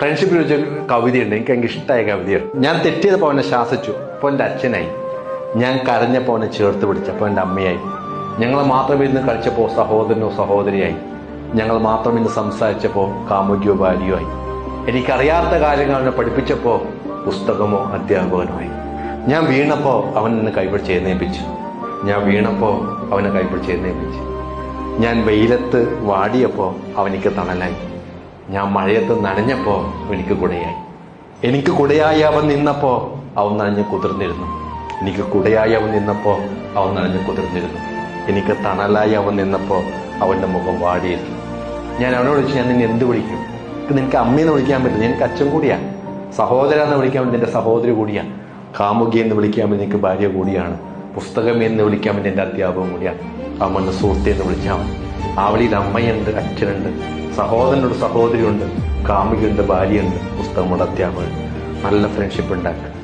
ഫ്രണ്ട്ഷിപ്പിൽ വെച്ച കവിതയുണ്ട്. എനിക്ക് എനിക്ക് ഇഷ്ടമായ കവിതയാണ്. ഞാൻ തെറ്റിയപ്പോൾ അവനെ ശാസിച്ചു. അപ്പോൾ എന്റെ അച്ഛനായി. ഞാൻ കരഞ്ഞപ്പോൾ അവനെ ചേർത്ത് പിടിച്ചപ്പോൾ എന്റെ അമ്മയായി. ഞങ്ങൾ മാത്രം ഇരുന്ന് കളിച്ചപ്പോൾ സഹോദരനോ സഹോദരിയായി. ഞങ്ങൾ മാത്രം ഇന്ന് സംസാരിച്ചപ്പോൾ കാമുകിയോ ഭാര്യയോ ആയി. എനിക്കറിയാത്ത കാര്യങ്ങൾ അവനെ പഠിപ്പിച്ചപ്പോൾ പുസ്തകമോ അധ്യാപകനുമായി ഞാൻ വീണപ്പോൾ അവൻ എന്നെ കൈപിടിച്ച് എഴുന്നേൽപ്പിച്ചു. ഞാൻ വീണപ്പോൾ അവനെ കൈപിടിച്ച് എഴുന്നേൽപ്പിച്ചു. ഞാൻ വെയിലത്ത് വാടിയപ്പോൾ അവനിക്ക് തണലായി. ഞാൻ മഴയത്ത് നനഞ്ഞപ്പോൾ എനിക്ക് കുടയായി. എനിക്ക് കുടയായി അവൻ നിന്നപ്പോൾ അവൻ നനഞ്ഞ് കുതിർന്നിരുന്നു. എനിക്ക് കുടയായി അവൻ നിന്നപ്പോൾ അവൻ നനഞ്ഞ് കുതിർന്നിരുന്നു. എനിക്ക് തണലായി അവൻ നിന്നപ്പോൾ അവന്റെ മുഖം വാടിയിരുന്നു. ഞാൻ അവനോട് ചോദിച്ചു ഞാൻ നിന്നെ എന്ത് വിളിക്കും? നിനക്ക് അമ്മയെന്ന് വിളിക്കാൻ പറ്റില്ല. എനിക്ക് അച്ഛൻ കൂടിയാ. സഹോദര എന്ന് വിളിക്കാൻ എന്റെ സഹോദരി കൂടിയാ. കാമുകി എന്ന് വിളിക്കാൻ എനിക്ക് ഭാര്യ കൂടിയാണ്. പുസ്തകം എന്ന് വിളിക്കാൻ വേണ്ടി എന്റെ അധ്യാപകം കൂടിയാണ് അവന്റെ സുഹൃത്തി എന്ന് വിളിച്ചാൽ അവളിൽ അമ്മയുണ്ട് അച്ഛനുണ്ട്. സഹോദരനോട് സഹോദരിയുണ്ട് കാമുകിയുണ്ട് ഭാര്യയുണ്ട്. പുസ്തകമുണ്ട് അധ്യാപകൻ. നല്ല ഫ്രണ്ട്ഷിപ്പ് ഉണ്ടാക്കുക